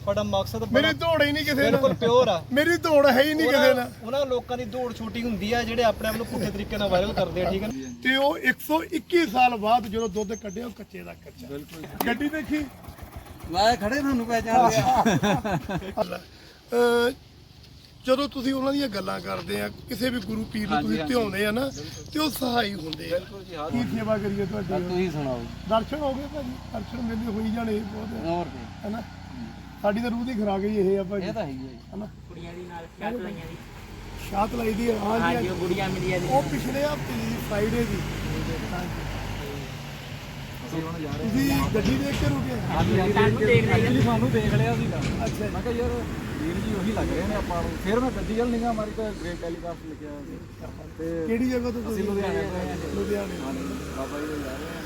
ਤੁਹਾਡਾ ਮਕਸਦ ਬੜਾ ਮੇਰੀ ਦੌੜ ਹੀ ਨਹੀਂ ਕਿਸੇ ਬਿਲਕੁਲ ਨਾਲ ਪਿਓਰ ਆ। ਮੇਰੀ ਦੌੜ ਹੈ ਹੀ ਨਹੀਂ ਕਿਸੇ ਨਾਲ। ਉਹਨਾਂ ਲੋਕਾਂ ਦੀ ਦੌੜ ਛੋਟੀ ਹੁੰਦੀ ਆ ਜਿਹੜੇ ਆਪਣੇ ਆਪ ਨੂੰ ਪੁੱਠੇ ਤਰੀਕੇ ਨਾਲ ਵਾਇਰਲ ਕਰਦੇ ਆ ਠੀਕ ਹੈ ਨਾ? ਤੇ ਉਹ 121 ਸਾਲ ਬਾਅਦ ਜਦੋਂ ਦੁੱਧ ਕੱਢਿਆ ਉਹ ਕੱਚੇ ਦਾ ਕੱਚਾ। ਬਿਲਕੁਲ ਗੱਡੀ ਦੇਖੀ? ਮੈਂ ਖੜੇ ਤੁਹਾਨੂੰ ਪਹਿਚਾਣ ਲਿਆ ਅਹ ਜਦੋਂ ਤੁਸੀਂ ਉਹਨਾਂ ਦੀਆਂ ਗੱਲਾਂ ਕਰਦੇ ਆ ਕਿਸੇ ਵੀ ਗੁਰੂ ਪੀਰ ਨੂੰ ਤੁਸੀਂ ਧਿਆਉਂਦੇ ਆ ਨਾ ਤੇ ਉਹ ਸਹਾਈ ਹੁੰਦੇ ਆ। ਕੀ ਸੇਵਾ ਕਰੀਏ ਤੁਹਾਡੀ? ਤੁਸੀਂ ਸੁਣਾਓ। ਦਰਸ਼ਨ ਹੋ ਗਏ ਭਾਜੀ? ਦਰਸ਼ਨ ਮੇਲੇ ਹੋਈ ਜਾਣੇ ਬਹੁਤ। ਹੋਰ ਕੀ। ਹੈਨਾ ਸਾਡੀ ਤਾਂ ਰੂਹ ਦੀ ਖਰਾਕ ਹੀ ਇਹ ਆ ਭਾਜੀ। ਇਹ ਤਾਂ ਹੈਗੀ ਹੈ ਜੀ। ਹੈਨਾ? ਕੁੜੀਆਂ ਦੀ ਨਾਲ ਸ਼ਰਟ ਲਾਈਆਂ ਦੀ ਸ਼ਾਤ ਲਾਈ ਦੀ ਆ ਹਾਂਜੀ ਹਾਂਜੀ ਉਹ ਗੁੜੀਆਂ ਮਿਲੀਆਂ ਦੀ ਉਹ ਪਿਛਲੇ ਹਫ਼ਤੇ ਦੀ ਫਰਾਈਡੇ ਦੀ। ਜਾ ਤੁਸੀਂ ਗੱਡੀ ਦੇਖ ਕੇ ਰੁਕੇ ਤੁਹਾਨੂੰ ਦੇਖ ਲਿਆ। ਸਾਨੂੰ ਦੇਖ ਲਿਆ ਸੀਗਾ। ਅੱਛਾ ਮੈਂ ਕਿਹਾ ਯਾਰ ਵੀਰ ਜੀ ਉਹੀ ਲੱਗ ਰਹੇ ਨੇ ਆਪਾਂ ਨੂੰ। ਫਿਰ ਮੈਂ ਗੱਡੀ ਵੱਲ ਨਿਗਾਹ ਮਾਰੀ ਤਾਂ ਗ੍ਰੇਟ ਟੈਲੀਕਾਸਟ ਲਿਖਿਆ ਤੇ ਕਿਹੜੀ ਜਗ੍ਹਾ ਤੋਂ ਤੁਸੀਂ? ਲੁਧਿਆਣੇ ਹਾਂ ਜੀ। ਲੁਧਿਆਣੇ ਬਾਬਾ ਜੀ ਦੇ ਜਾ ਰਹੇ ਹਾਂ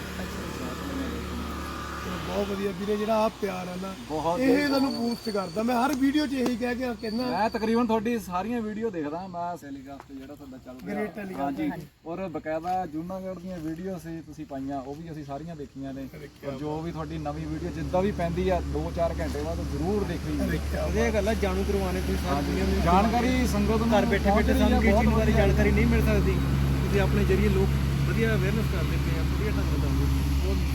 ਬਹੁਤ ਵਧੀਆ ਵੀਰੇ ਜਿਹੜਾ ਆ ਪਿਆਰ ਹੈ ਨਾ ਬਹੁਤ ਇਹ ਤੁਹਾਨੂੰ ਬੂਸਟ ਕਰਦਾ। ਮੈਂ ਹਰ ਵੀਡੀਓ 'ਚ ਇਹੀ ਕਹਿ ਕੇ ਕਹਿੰਦਾ ਮੈਂ ਤਕਰੀਬਨ ਤੁਹਾਡੀ ਸਾਰੀਆਂ ਵੀਡੀਓ ਦੇਖਦਾ ਮੈਂ ਟੈਲੀਕਾਸਟ ਜਿਹੜਾ ਤੁਹਾਡਾ ਚੱਲ ਰਿਹਾ। ਹਾਂਜੀ। ਔਰ ਬਕਾਇਦਾ ਜੂਨਾਗੜ੍ਹ ਦੀਆਂ ਵੀਡੀਓ ਸੀ ਤੁਸੀਂ ਪਾਈਆਂ ਉਹ ਵੀ ਅਸੀਂ ਸਾਰੀਆਂ ਦੇਖੀਆਂ ਨੇ। ਔਰ ਜੋ ਵੀ। ਤੁਹਾਡੀ ਨਵੀਂ ਵੀਡੀਓ ਜਿੱਦਾਂ ਵੀ ਪੈਂਦੀ ਆ 2-4 ਘੰਟੇ ਬਾਅਦ ਜ਼ਰੂਰ ਦੇਖਣੀ ਇਹ ਗੱਲ ਆ ਜਾਣੂ ਕਰਵਾਉਣੇ ਤੁਸੀਂ ਸਾਰੀ ਦੁਨੀਆ ਨੂੰ। ਜਾਣਕਾਰੀ ਸੰਗਤ ਨੂੰ ਘਰ ਬੈਠੇ ਬੈਠੇ ਸਾਨੂੰ ਕਿਸੇ ਚੀਜ਼ ਬਾਰੇ ਜਾਣਕਾਰੀ ਨਹੀਂ ਮਿਲ ਸਕਦੀ। ਤੁਸੀਂ ਆਪਣੇ ਜਰੀਏ ਲੋਕ ਵਧੀਆ ਅਵੇਅਰਨੈਸ ਕਰ ਦਿੰਦੇ ਆ ਵਧੀਆ ਢੰਗ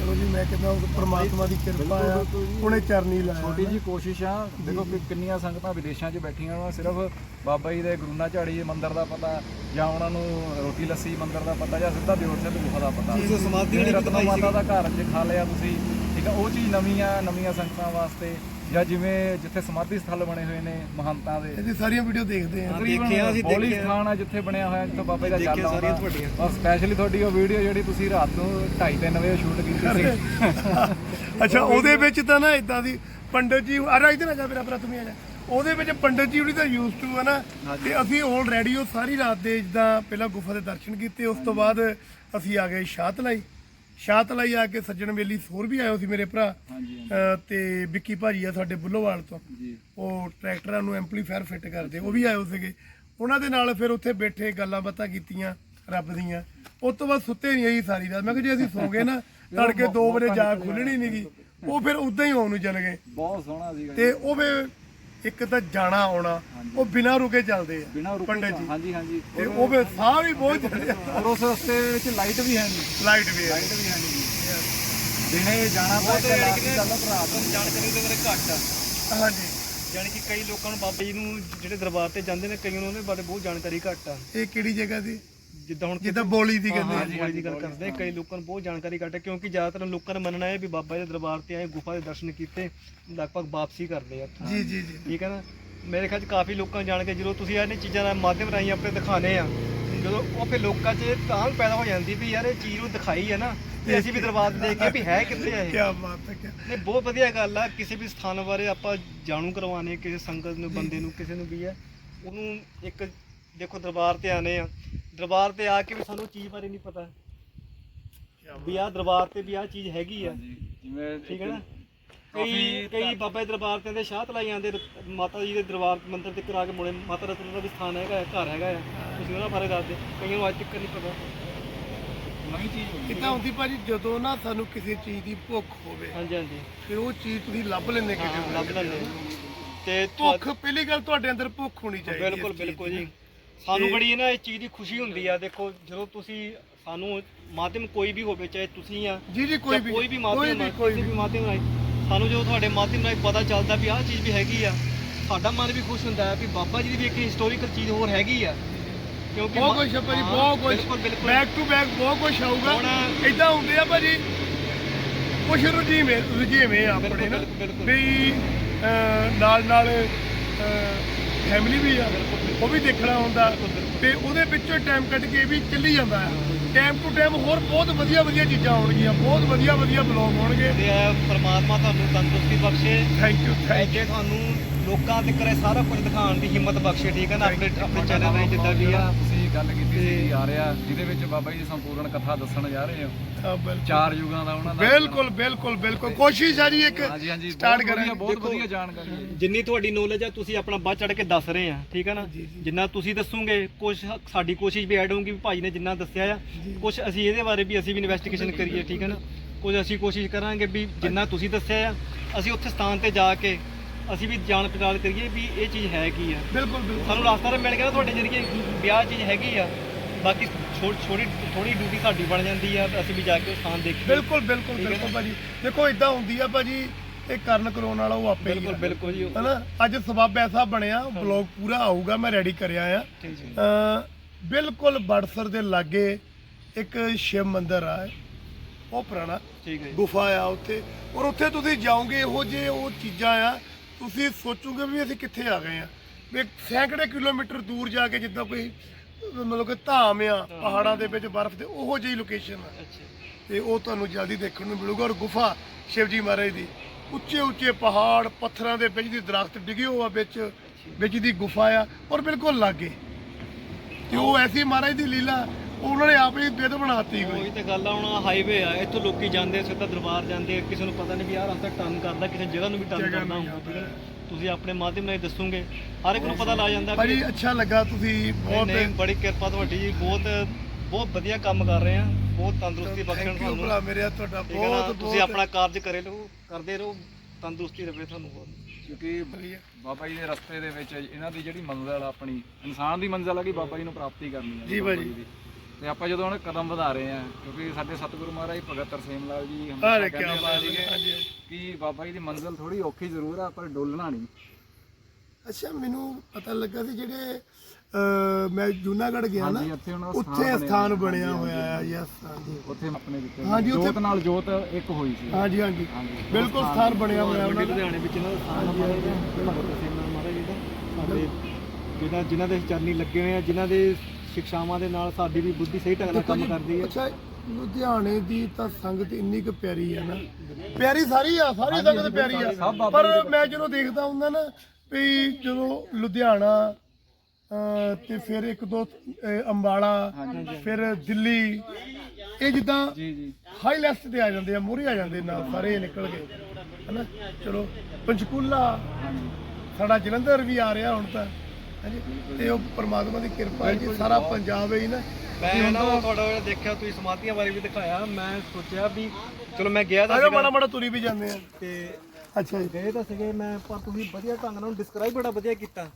ਚਲੋ ਜੀ ਮੈਂ ਕਹਿੰਦਾ ਉਹ ਪ੍ਰਮਾਤਮਾ ਦੀ ਕਿਰਪਾ ਆ। ਉਹਨੇ ਚਰਨੀ ਲਾਇਆ ਛੋਟੀ ਜੀ ਕੋਸ਼ਿਸ਼ ਆ। ਦੇਖੋ ਕਿ ਕਿੰਨੀਆਂ ਸੰਗਤਾਂ ਵਿਦੇਸ਼ਾਂ 'ਚ ਬੈਠੀਆਂ ਉਹਨਾਂ ਸਿਰਫ ਬਾਬਾ ਜੀ ਦੇ ਗੁਰੂਨਾ ਝਾੜੀ ਮੰਦਿਰ ਦਾ ਪਤਾ ਜਾਂ ਉਹਨਾਂ ਨੂੰ ਰੋਟੀ ਲੱਸੀ ਮੰਦਿਰ ਦਾ ਪਤਾ ਜਾਂ ਸਿੱਧਾ ਦਿਓਰ ਸਿੰਘ ਗੁਫਾ ਦਾ ਪਤਾ। ਜੀ, ਸਮਾਧੀ ਵਾਲੀ ਰਤਨ ਮਾਤਾ ਦਾ ਘਰ ਜੇ ਖਾ ਲਿਆ ਤੁਸੀਂ ਠੀਕ ਆ ਉਹ ਚੀਜ਼ ਨਵੀਂ ਆ ਨਵੀਆਂ ਸੰਗਤਾਂ ਵਾਸਤੇ। ਜਾਂ ਜਿਵੇਂ ਜਿੱਥੇ ਸਮਾਧੀ ਸਥਲ ਬਣੇ ਹੋਏ ਨੇ ਮਹੰਤਾਂ ਦੇ। ਇਹਦੀ ਸਾਰੀਆਂ ਵੀਡੀਓ ਦੇਖਦੇ ਆ ਦੇਖਿਆ ਅਸੀਂ, ਬੋਲੀ। ਸਥਾਨ ਆ ਜਿੱਥੇ ਬਣਿਆ ਹੋਇਆ ਜਿੱਥੇ ਬਾਬਾ ਜੀ ਦਾ ਜਲ ਆਉਂਦਾ। ਔਰ ਸਪੈਸ਼ਲੀ ਤੁਹਾਡੀ ਉਹ ਵੀਡੀਓ ਜਿਹੜੀ ਤੁਸੀਂ ਰਾਤ ਨੂੰ 2:30 ਵਜੇ ਸ਼ੂਟ ਕੀਤੀ ਸੀ। ਅੱਛਾ ਉਹਦੇ ਵਿੱਚ ਤਾਂ ਨਾ ਇਦਾਂ ਦੀ ਪੰਡਤ ਜੀ ਅਰੇ ਇਧਰ ਆ ਜਾ ਮੇਰਾ ਭਰਾ ਆ ਜਾ। ਉਹਦੇ ਵਿੱਚ ਪੰਡਤ ਜੀ ਉਹਦੀ ਤਾਂ ਯੂਜ਼ ਟੂ ਹੈ ਨਾ। ਤੇ ਅਸੀਂ ਆਲਰੇਡੀ ਉਹ ਸਾਰੀ ਰਾਤ ਦੇ ਜਿੱਦਾਂ ਪਹਿਲਾਂ ਗੁਫਾ ਦੇ ਦਰਸ਼ਨ ਕੀਤੇ ਉਸ ਤੋਂ ਬਾਅਦ ਅਸੀਂ ਆ ਗਏ ਸ਼ਾਤਲਾਈ ਸ਼ਾਤਲਾਈ ਆ ਕੇ ਸੱਜਣ ਮੇਲੀ ਹੋਰ ਵੀ ਆਇਓ ਸੀ ਮੇਰੇ ਭਰਾ। ਅਹ ਤੇ ਵਿੱਕੀ ਭਾਜੀ ਆ ਸਾਡੇ ਬੁੱਲੋਵਾਲ ਤੋਂ। ਉਹ ਟਰੈਕਟਰਾਂ ਨੂੰ ਐਂਪਲੀਫਾਇਰ ਫਿੱਟ ਕਰਦੇ ਉਹ ਵੀ ਆਇਓ ਸੀਗੇ। ਉਹਨਾਂ ਦੇ ਨਾਲ ਫਿਰ ਉੱਥੇ ਬੈਠੇ ਗੱਲਾਂ ਬਾਤਾਂ ਕੀਤੀਆਂ ਰੱਬ ਦੀਆਂ। ਉਸ ਤੋਂ ਬਾਅਦ ਸੁੱਤੇ ਨਹੀਂ ਆਈ ਸਾਰੀ ਰਾਤ। ਮੈਂ ਕਿਹਾ ਜੇ ਅਸੀਂ ਸੌਂ ਗਏ ਨਾ ਤੜਕੇ 2 ਵਜੇ ਜਾ ਖੁੱਲਣੀ ਨਹੀਂਗੀ ਉਹ ਫਿਰ ਉਦਾਂ ਹੀ ਆਉਣ ਨੂੰ ਚਲ ਗਏ। ਬਹੁਤ ਸੋਹਣਾ ਸੀਗਾ ਤੇ ਉਹ ਵੀ ਇੱਕ ਤਾਂ ਜਾਣਾ ਆਉਣਾ ਉਹ ਬਿਨਾਂ ਰੁਕੇ ਚੱਲਦੇ ਆ ਬਿਨਾ ਰੁਕੇ ਪੰਡਤ ਜੀ। ਹਾਂਜੀ ਹਾਂਜੀ। ਤੇ ਉਹ ਵੀ ਸਾਹ ਵੀ ਬਹੁਤ ਚੜਿਆ ਔਰ ਉਸ ਰਸਤੇ ਵਿੱਚ ਲਾਈਟ ਵੀ ਹੈ ਨਹੀਂ। ਲਾਈਟ ਵੀ ਲਾਈਟ ਵੀ ਹੈ ਨਹੀਂ। ਦਿਨੇ ਜਾਣਾ ਤਾਂ ਇੱਕ ਰਾਤ ਆ, ਪਰ ਰਾਤ ਨੂੰ ਜਾਣਕਾਰੀ ਦੇ ਬਾਰੇ ਘੱਟ ਆ। ਹਾਂਜੀ। ਯਾਨੀ ਕਿ ਕਈ ਲੋਕਾਂ ਨੂੰ ਬਾਬਾ ਜੀ ਨੂੰ ਜਿਹੜੇ ਦਰਬਾਰ ਤੇ ਜਾਂਦੇ ਨੇ ਕਈਆਂ ਨੂੰ ਉਹਦੇ ਬਾਰੇ ਬਹੁਤ ਜਾਣਕਾਰੀ ਘੱਟ ਆ। ਇਹ ਕਿਹੜੀ ਜਗ੍ਹਾ ਦੀ? ਜਿੱਦਾਂ ਹੁਣ ਜਿੱਦਾਂ ਬੋਲੀ ਦੀ ਕਹਿੰਦੇ ਆ। ਹਾਂਜੀ ਦੀ। ਗੱਲ ਕਰਦੇ ਕਈ ਲੋਕਾਂ ਨੂੰ ਬਹੁਤ ਜਾਣਕਾਰੀ ਘੱਟ ਹੈ ਕਿਉਂਕਿ ਜ਼ਿਆਦਾਤਰ ਲੋਕਾਂ ਦਾ ਮੰਨਣਾ ਹੈ ਵੀ ਬਾਬਾ ਜੀ ਦੇ ਦਰਬਾਰ ਤੇ ਆਏ ਗੁਫਾ ਦੇ ਦਰਸ਼ਨ ਕੀਤੇ ਲਗਭਗ ਵਾਪਸੀ ਕਰਦੇ ਆ ਜੀ ਜੀ ਜੀ। ਠੀਕ ਹੈ ਨਾ? ਮੇਰੇ ਖਿਆਲ 'ਚ ਕਾਫੀ ਲੋਕਾਂ ਨੂੰ ਜਾਣ ਕੇ ਜਦੋਂ ਤੁਸੀਂ ਇਹਨੇ ਚੀਜ਼ਾਂ ਦਾ ਮਾਧਿਅਮ ਰਾਹੀਂ ਆਪਣੇ ਦਿਖਾਣੇ ਆ ਜਦੋਂ ਉਹ ਫਿਰ ਲੋਕਾਂ 'ਚ ਤਾਂ ਪੈਦਾ ਹੋ ਜਾਂਦੀ ਵੀ ਯਾਰ ਇਹ ਚੀਜ਼ ਨੂੰ ਦਿਖਾਈ ਹੈ ਨਾ ਤੇ ਅਸੀਂ ਵੀ ਦਰਬਾਰ ਤੇ ਦੇਖ ਕੇ ਵੀ ਹੈ ਕਿੱਥੇ ਆ ਇਹ। ਕੀ ਬਾਤ ਹੈ ਕੀ ਨਹੀਂ ਬਹੁਤ ਵਧੀਆ ਗੱਲ ਆ ਕਿਸੇ ਵੀ ਸਥਾਨ ਬਾਰੇ ਆਪਾਂ ਜਾਣੂ ਕਰਵਾਣੇ ਕਿਸੇ ਸੰਗਤ ਨੂੰ ਬੰਦੇ ਨੂੰ ਕਿਸੇ ਨੂੰ ਵੀ ਹੈ ਉਹਨੂੰ ਇੱਕ ਦੇਖੋ ਦਰਬਾਰ ਤੇ ਆਨੇ ਆ ਦਰਬਾਰ ਤੇ ਆ ਕੇ ਵੀ ਸਾਨੂੰ ਚੀਜ਼ ਬਾਰੇ ਨਹੀਂ ਪਤਾ। ਵੀ ਆਹ ਦਰਬਾਰ ਤੇ ਵੀ ਆਹ ਚੀਜ਼ ਹੈਗੀ ਆ। ਹਾਂਜੀ ਜਿਵੇਂ ਠੀਕ ਹੈ ਨਾ? ਕਈ ਕਈ ਬਾਬਾ ਦਰਬਾਰ ਤੇ ਆਂਦੇ ਸ਼ਾਹ ਤਲਾਈ ਜਾਂਦੇ ਮਾਤਾ ਜੀ ਦੇ ਦਰਬਾਰ ਮੰਦਿਰ ਤੇ ਕਰਾ ਕੇ ਮੁੜੇ। ਮਾਤਾ ਰਤਨ ਦਾ ਵੀ ਸਥਾਨ ਹੈਗਾ ਘਰ ਹੈਗਾ ਆ। ਤੁਸੀਂ ਉਹਨਾਂ ਬਾਰੇ ਦੱਸਦੇ ਕਈਆਂ ਨੂੰ ਅੱਜ ਤੱਕ ਨਹੀਂ ਪਤਾ। ਨਵੀਂ ਚੀਜ਼ ਹੋਈ ਕਿੱਦਾਂ ਹੁੰਦੀ ਭਾਜੀ? ਜਦੋਂ ਨਾ ਸਾਨੂੰ ਕਿਸੇ ਚੀਜ਼ ਦੀ ਭੁੱਖ ਹੋਵੇ ਹਾਂਜੀ ਹਾਂਜੀ। ਫਿਰ ਉਹ ਚੀਜ਼ ਤੁਸੀਂ ਲੱਭ ਲੈਂਦੇ ਹਾਂ ਕਿਤੇ ਲੱਭ ਲੈਂਦੇ। ਤੇ ਭੁੱਖ ਪਹਿਲੀ ਗੱਲ ਤੁਹਾਡੇ ਅੰਦਰ ਭੁੱਖ ਹੋਣੀ ਚਾਹੀਦੀ ਹੈ ਬਿਲਕੁਲ ਇਸ ਚੀਜ਼ ਬਿਲਕੁਲ ਦੀ। ਜੀ। ਸਾਨੂੰ ਬੜੀ ਨਾ ਇਸ ਚੀਜ਼ ਦੀ ਖੁਸ਼ੀ ਹੁੰਦੀ ਆ ਦੇਖੋ ਜਦੋਂ ਤੁਸੀਂ ਸਾਨੂੰ ਮਾਧਿਅਮ ਕੋਈ ਵੀ ਹੋਵੇ ਚਾਹੇ ਤੁਸੀਂ ਆ ਜੀ ਜੀ ਕੋਈ ਵੀ ਕੋਈ ਵੀ ਮਾਧਿਅਮ ਆ, ਕੋਈ ਵੀ। ਮਾਧਿਅਮ ਰਾਹੀਂ ਸਾਨੂੰ ਜਦੋਂ ਤੁਹਾਡੇ ਮਾਧਿਅਮ ਰਾਹੀਂ ਪਤਾ ਚੱਲਦਾ ਵੀ ਆਹ ਚੀਜ਼ ਵੀ ਹੈਗੀ ਆ ਸਾਡਾ ਮਨ ਵੀ ਖੁਸ਼ ਹੁੰਦਾ ਹੈ ਵੀ ਬਾਬਾ ਜੀ ਦੀ ਵੀ ਇੱਕ ਹਿਸਟੋਰੀਕਲ ਚੀਜ਼ ਹੋਰ ਹੈਗੀ ਆ। ਕਿਉਂਕਿ ਬਹੁਤ ਮਾ- ਕੁਝ ਹੈ ਭਾਜੀ ਹਾਂ, ਬਹੁਤ ਕੁਝ ਬਿਲਕੁਲ ਬਿਲਕੁਲ। ਬੈਕ ਟੂ ਬੈਕ ਬਹੁਤ ਕੁਝ ਆਊਗਾ ਹੁਣ- ਇਦਾਂ ਹੁੰਦੇ ਆ ਭਾਜੀ ਕੁਝ ਰੁਝੇਵੇਂ ਰੁਝੇਵੇਂ ਆ ਆਪਣੇ ਨਾ। ਬਿਲਕੁਲ, ਬਿਲਕੁਲ। ਵੀ ਨਾਲ ਨਾਲ ਫੈਮਿਲੀ ਵੀ ਆ ਉਹ ਵੀ ਦੇਖਣਾ ਹੁੰਦਾ। ਤੇ ਉਹਦੇ ਵਿੱਚੋਂ ਟਾਈਮ ਕੱਢ ਕੇ ਵੀ ਚੱਲੀ ਜਾਂਦਾ ਆ। ਟਾਈਮ ਟੂ ਟਾਈਮ ਹੋਰ ਬਹੁਤ ਵਧੀਆ ਵਧੀਆ ਚੀਜ਼ਾਂ ਆਉਣਗੀਆਂ ਬਹੁਤ ਵਧੀਆ ਵਧੀਆ ਬਲੌਗ ਆਉਣਗੇ। ਤੇ ਇਹ ਪ੍ਰਮਾਤਮਾ ਤੁਹਾਨੂੰ ਤੰਦਰੁਸਤੀ ਬਖਸ਼ੇ। ਥੈਂਕ ਯੂ ਥੈਂਕ ਐਡੇ ਤੁਹਾਨੂੰ ਲੋਕਾਂ ਦੇ ਕਰੇ ਸਾਰਾ ਕੁਝ ਦਿਖਾਉਣ ਦੀ ਹਿੰਮਤ ਬਖਸ਼ੇ ਠੀਕ ਹੈ ਨਾ ਆਪਣੇ ਆਪਣੇ ਚੈਨਲ ਰਾਹੀਂ ਜਿੱਦਾਂ ਵੀ ਆ। ਤੁਸੀਂ ਗੱਲ ਕੀਤੀ ਸੀ ਆ ਰਿਹਾ ਜਿਹਦੇ ਵਿੱਚ ਬਾਬਾ ਜੀ ਸੰਪੂਰਨ ਕਥਾ ਦੱਸਣ ਜਾ ਰਹੇ ਹੋ। ਚਾਰ ਯੁਗਾਂ ਦਾ ਉਹਨਾਂ ਦਾ ਬਿਲਕੁਲ ਬਿਲਕੁਲ ਬਿਲਕੁਲ। ਕੋਸ਼ਿਸ਼ ਆ ਜੀ ਇੱਕ ਸਟਾਰਟ ਕਰਾਂਗੇ ਬਹੁਤ ਵਧੀਆ ਜਾਣਕਾਰੀ ਜਿੰਨੀ ਤੁਹਾਡੀ ਨੌਲੇਜ ਆ ਤੁਸੀਂ ਆਪਣਾ ਵੱਧ ਚੜ ਕੇ ਦੱਸ ਰਹੇ ਆ ਠੀਕ ਹੈ ਨਾ? ਜਿੰਨਾ ਤੁਸੀਂ ਦੱਸੋਗੇ ਕੁਝ ਸਾਡੀ ਕੋਸ਼ਿਸ਼ ਵੀ ਐਡ ਹੋਊਗੀ ਵੀ ਭਾਈ ਨੇ ਜਿੰਨਾ ਦੱਸਿਆ ਆ ਕੁਝ ਅਸੀਂ ਇਹਦੇ ਬਾਰੇ ਵੀ ਅਸੀਂ ਵੀ ਇਨਵੈਸਟੀਗੇਸ਼ਨ ਕਰੀਏ ਠੀਕ ਹੈ ਨਾ? ਕੁਝ ਅਸੀਂ ਕੋਸ਼ਿਸ਼ ਕਰਾਂਗੇ ਵੀ ਜਿੰਨਾ ਤੁਸੀਂ ਦੱਸਿਆ ਆ ਅਸੀਂ ਉੱਥੇ ਸਥਾਨ ਤੇ ਜਾ ਕੇ ਅਸੀਂ ਵੀ ਜਾਣ ਪੜਤਾਲ ਕਰੀਏ ਵੀ ਇਹ ਚੀਜ਼ ਹੈ ਕੀ ਆ। ਬਿਲਕੁਲ ਬਿਲਕੁਲ। ਸਾਨੂੰ ਰਸਤਾ ਤਾਂ ਮਿਲ ਗਿਆ ਨਾ ਤੁਹਾਡੇ ਜਰੀਏ ਵੀ ਆਹ ਚੀਜ਼ ਹੈਗੀ ਆ। ਬਾਕੀ ਛੋਟੀ ਥੋੜੀ ਡਿਊਟੀ ਸਾਡੀ ਬਣ ਜਾਂਦੀ ਆ ਅਸੀਂ ਵੀ ਜਾ ਕੇ ਉਹ ਸਥਾਨ ਦੇਖੀਏ। ਬਿਲਕੁਲ ਬਿਲਕੁਲ ਬਿਲਕੁਲ ਭਾਜੀ। ਦੇਖੋ ਇਦਾਂ ਹੁੰਦੀ ਆ ਭਾਜੀ ਇਹ ਕਰਨ ਕਰਾਉਣ ਵਾਲਾ ਉਹ ਆਪੇ ਹੀ ਬਿਲਕੁਲ ਆ। ਬਿਲਕੁਲ ਜੀ। ਹਨਾ? ਅੱਜ ਸਬੱਬ ਐਸਾ ਬਣਿਆ ਬਲੌਗ ਪੂਰਾ ਆਊਗਾ ਮੈਂ ਰੈਡੀ ਕਰਿਆ ਆ। ਠੀਕ ਜੀ। ਅ ਬਿਲਕੁਲ ਬੜਸਰ ਦੇ ਲਾਗੇ ਇੱਕ ਸ਼ਿਵ ਮੰਦਿਰ ਆ ਉਹ ਪੁਰਾਣਾ ਠੀਕ ਹੈ ਜੀ। ਗੁਫਾ ਆ ਉੱਥੇ। ਔਰ ਉੱਥੇ ਤੁਸੀਂ ਜਾਓਗੇ ਇਹੋ ਜਿਹੇ ਉਹ ਚੀਜ਼ਾਂ ਆ ਤੁਸੀਂ ਸੋਚੋਗੇ ਵੀ ਅਸੀਂ ਕਿੱਥੇ ਆ ਗਏ ਆ? ਵੀ ਸੈਂਕੜੇ ਕਿਲੋਮੀਟਰ ਦੂਰ ਜਾ ਕੇ ਜਿੱਦਾਂ ਕੋਈ ਮਤਲਬ ਕਿ ਧਾਮ ਆ ਪਹਾੜਾਂ ਦੇ ਵਿੱਚ ਬਰਫ਼ ਦੇ ਉਹੋ ਜਿਹੀ ਲੋਕੇਸ਼ਨ ਆ। ਤੇ ਉਹ ਤੁਹਾਨੂੰ ਜਲਦੀ ਦੇਖਣ ਨੂੰ ਮਿਲੂਗਾ ਔਰ ਗੁਫਾ ਸ਼ਿਵਜੀ ਮਹਾਰਾਜ ਦੀ। ਉੱਚੇ ਉੱਚੇ ਪਹਾੜ ਪੱਥਰਾਂ ਦੇ ਵਿੱਚ ਦੀ ਦਰਖਤ ਡਿੱਗੇ ਹੋਆ ਵਿੱਚ ਵਿੱਚ ਦੀ ਗੁਫਾ ਆ ਔਰ ਬਿਲਕੁਲ ਲਾਗੇ। ਤੇ ਉਹ ਐਸੀ ਮਹਾਰਾਜ ਦੀ ਲੀਲਾ ਉਹਨਾਂ ਨੇ ਆਪ ਹੀ ਬਿੱਦ ਬਣਾਤੀ ਕੋਈ। ਉਹੀ ਤੇ ਗੱਲ ਆ ਹੁਣ ਹਾਈਵੇ ਆ ਇੱਥੋਂ ਲੋਕੀ ਜਾਂਦੇ ਸਿੱਧਾ ਦਰਬਾਰ ਜਾਂਦੇ ਆ, ਕਿਸੇ ਨੂੰ ਪਤਾ ਨਹੀਂ ਵੀ ਆਹ ਰਸਤਾ ਟਰਨ ਕਰਦਾ ਕਿਸੇ ਜਗ੍ਹਾ ਨੂੰ ਵੀ ਟਰਨ ਜਗ੍ਹਾ ਕਰਨਾ ਨੂੰ ਹੁੰਦਾ ਠੀਕ ਹੈ? ਤੁਸੀਂ ਆਪਣੇ ਮਾਧਿਅਮ ਨਾਲ ਦੱਸੋਗੇ ਹਰ ਇੱਕ ਨੂੰ ਪਤਾ ਲੱਗ ਜਾਂਦਾ ਵੀ ਭਾਜੀ ਅੱਛਾ ਲੱਗਾ ਤੁਸੀਂ ਨਹੀਂ, ਬਹੁਤ ਨਹੀਂ ਬੜੀ ਕਿਰਪਾ ਤੁਹਾਡੀ ਜੀ ਬਹੁਤ ਬਹੁਤ ਵਧੀਆ ਕੰਮ ਕਰ ਰਹੇ ਆ ਬਹੁਤ ਤੰਦਰੁਸਤੀ ਬਖਸ਼ਣ ਥੈਂਕ ਯੂ ਤੁਹਾਨੂੰ। ਭਰਾ ਮੇਰੇ ਤੁਹਾਡਾ ਠੀਕ ਹੈ ਨਾ? ਬਹੁਤ ਤੁਸੀਂ ਆਪਣਾ ਕਾਰਜ ਕਰੇ ਰਹੋ ਕਰਦੇ ਰਹੋ ਤੰਦਰੁਸਤੀ ਰਵੇ ਤੁਹਾਨੂੰ ਬਹੁਤ। ਕਿਉਂਕਿ ਬਾਬਾ ਜੀ ਦੇ ਰਸਤੇ ਦੇ ਵਿੱਚ ਇਹਨਾਂ ਦੀ ਜਿਹੜੀ ਮੰਜ਼ਿਲ ਆ ਆਪਣੀ ਇਨਸਾਨ ਦੀ ਮੰਜ਼ਿਲ ਆ ਕਿ ਬਾਬਾ ਜੀ ਨੂੰ ਪ੍ਰਾਪਤੀ ਕਰਨੀ ਹੈ ਜੀ ਬਾਬਾ ਭਾਜੀ। ਤੇ ਆਪਾਂ ਜਦੋਂ ਹੁਣ ਕਦਮ ਵਧਾ ਰਹੇ ਆ ਕਿਉਂਕਿ ਸਾਡੇ ਸਤਿਗੁਰੂ ਮਹਾਰਾਜ ਭਗਤ ਤਰਸੇਮ ਲਾਲ ਜੀ ਅਰੇ ਹਮੇਸ਼ਾ ਕਹਿੰਦੇ ਬਾਤ ਹੁੰਦੇ ਹੈ, ਕਿ ਬਾਬਾ ਜੀ ਦੀ ਮੰਜ਼ਿਲ ਥੋੜੀ ਔਖੀ ਜ਼ਰੂਰ ਆ ਪਰ ਡੋਲਣਾ ਨਹੀਂ। ਅੱਛਾ ਮੈਨੂੰ ਪਤਾ ਲੱਗਾ ਸੀ ਜਿਹੜੇ ਅਹ, ਮੈਂ ਜੂਨਾਗੜ੍ਹ ਗਿਆ ਨਾ ਹਾਂਜੀ, ਉੱਥੇ ਸਥਾਨ ਬਣਿਆ ਹੋਇਆ। ਹੈ ਯਸ ਹਾਂਜੀ। ਉੱਥੇ ਆਪਣੇ ਦਿੱਤੇ ਹਾਂਜੀ, ਉੱਥੇ- ਜੋਤ ਨਾਲ ਜੋਤ ਇੱਕ ਹੋਈ ਸੀ। ਹਾਂਜੀ ਹਾਂਜੀ। ਹਾਂਜੀ। ਬਿਲਕੁਲ ਸਥਾਨ ਬਣਿਆ ਹੋਇਆ ਉਹਨਾਂ ਦਾ। ਲੁਧਿਆਣੇ ਵਿੱਚ ਇਹਨਾਂ ਦਾ ਸਥਾਨ ਆ ਮਹਾਰਾਜ ਦਾ ਭਗਤ ਸਿੰਘ ਮਹਾਰਾਜ ਜੀ ਦਾ। ਸਾਡੇ ਜਿਹਨਾਂ ਜਿਨ੍ਹਾਂ ਦੇ ਚਰਨੀ ਲੱਗੇ ਹੋਏ ਆ ਜਿਨ੍ਹਾਂ ਦੇ ਸਿੱਖਿਆਵਾਂ ਦੇ ਨਾਲ ਸਾਡੀ ਵੀ ਬੁੱਧੀ ਸਹੀ ਢੰਗ ਨਾਲ ਕੰਮ ਕਰਦੀ ਹੈ। ਅੱਛਾ ਲੁਧਿਆਣੇ ਦੀ ਤਾਂ ਸੰਗਤ ਇੰਨੀ ਕੁ ਪਿਆਰੀ ਹੈ ਨਾ। ਪਿਆਰੀ ਸਾਰੀ ਆ ਸਾਰੀ ਸੰਗਤ ਪਿਆਰੀ ਆ। ਪਰ ਮੈਂ ਜਦੋਂ ਦੇਖਦਾ ਹੁੰਦਾ ਨਾ ਵੀ ਜਦੋਂ ਲੁਧਿਆਣਾ ਤੇ ਫਿਰ ਇੱਕ ਦੋ ਅੰਬਾਲਾ ਫਿਰ ਦਿੱਲੀ ਇਹ ਜਿੱਦਾਂ ਹਾਈ ਲੈਸਟ ਤੇ ਆ ਜਾਂਦੇ ਆ ਮੂਹਰੇ ਆ ਜਾਂਦੇ ਨਾਲ ਸਾਰੇ ਨਿਕਲ ਗਏ ਹਨਾ। ਚਲੋ ਪੰਚਕੂਲਾ ਸਾਡਾ ਜਲੰਧਰ ਵੀ ਆ ਰਿਹਾ ਹੁਣ ਤਾਂ। ਹਾਂਜੀ ਤੇ ਉਹ ਪ੍ਰਮਾਤਮਾ ਦੀ ਕਿਰਪਾ ਹੈ ਜੀ ਸਾਰਾ ਪੰਜਾਬ ਹੈ ਨਾ ਮੈਂ ਨਾ ਤੁਹਾਡਾ ਦੇਖਿਆ ਤੁਸੀਂ ਸਮਾਧੀਆਂ ਬਾਰੇ ਵੀ ਦਿਖਾਇਆ। ਮੈਂ ਸੋਚਿਆ ਵੀ ਚਲੋ ਮੈਂ ਗਿਆ ਤਾਂ ਮਾੜਾ ਮਾੜਾ ਤੁਰੀ ਵੀ ਜਾਂਦੇ ਆ। ਤੇ ਅੱਛਾ ਜੀ। ਗਏ ਤਾਂ ਸੀਗੇ ਮੈਂ ਪਰ ਤੁਸੀਂ ਵਧੀਆ ਢੰਗ ਨਾਲ ਡਿਸਕ੍ਰਾਈਬ ਬੜਾ ਵਧੀਆ ਕੀਤਾ।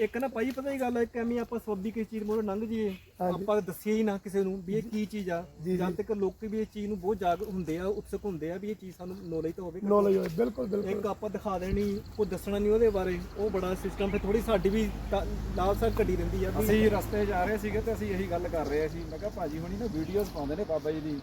ਇੱਕ ਨਾ ਭਾਈ ਪਤਾ ਹੀ ਗੱਲ ਹੈ ਕਿ ਐਵੇਂ ਆਪਾਂ ਸੋਬੀ ਕਿਸੇ ਚੀਜ਼ ਮੋੜ ਲੰਘ ਜੀਏ ਆਪਾਂ ਦੱਸੀਏ ਹੀ ਨਾ ਕਿਸੇ ਨੂੰ ਵੀ ਇਹ ਕੀ ਚੀਜ਼ ਆ। ਜਦ ਤੱਕ ਲੋਕੀ ਵੀ ਇਹ ਚੀਜ਼ ਨੂੰ ਬਹੁਤ ਜਾਗ ਹੁੰਦੇ ਆ ਉਤਸੁਕ ਹੁੰਦੇ ਆ ਵੀ ਇਹ ਚੀਜ਼ ਸਾਨੂੰ ਨੌਲੇਜ ਤਾਂ ਹੋਵੇ ਨੌਲੇਜ ਹੋਏ ਬਿਲਕੁਲ ਬਿਲਕੁਲ। ਇੱਕ ਆਪਾਂ ਦਿਖਾ ਦੇਣੀ ਉਹ ਦੱਸਣਾ ਨਹੀਂ ਉਹਦੇ ਬਾਰੇ ਉਹ ਬੜਾ ਸਿਸਟਮ ਫਿਰ ਥੋੜੀ ਸਾਡੀ ਵੀ ਲਾਲਸਾ ਘਟੀ ਰਹਿੰਦੀ ਆ ਅਸੀਂ ਰਸਤੇ ਆ ਰਹੇ ਸੀਗੇ ਤੇ ਅਸੀਂ ਇਹੀ ਗੱਲ ਕਰ ਰਹੇ ਸੀ ਮੈਂ ਕਿਹਾ ਭਾਜੀ ਹੁਣੀ ਨਾ ਵੀਡੀਓਜ਼ ਪਾਉਂਦੇ ਨੇ ਬਾਬਾ ਜੀ ਦੀ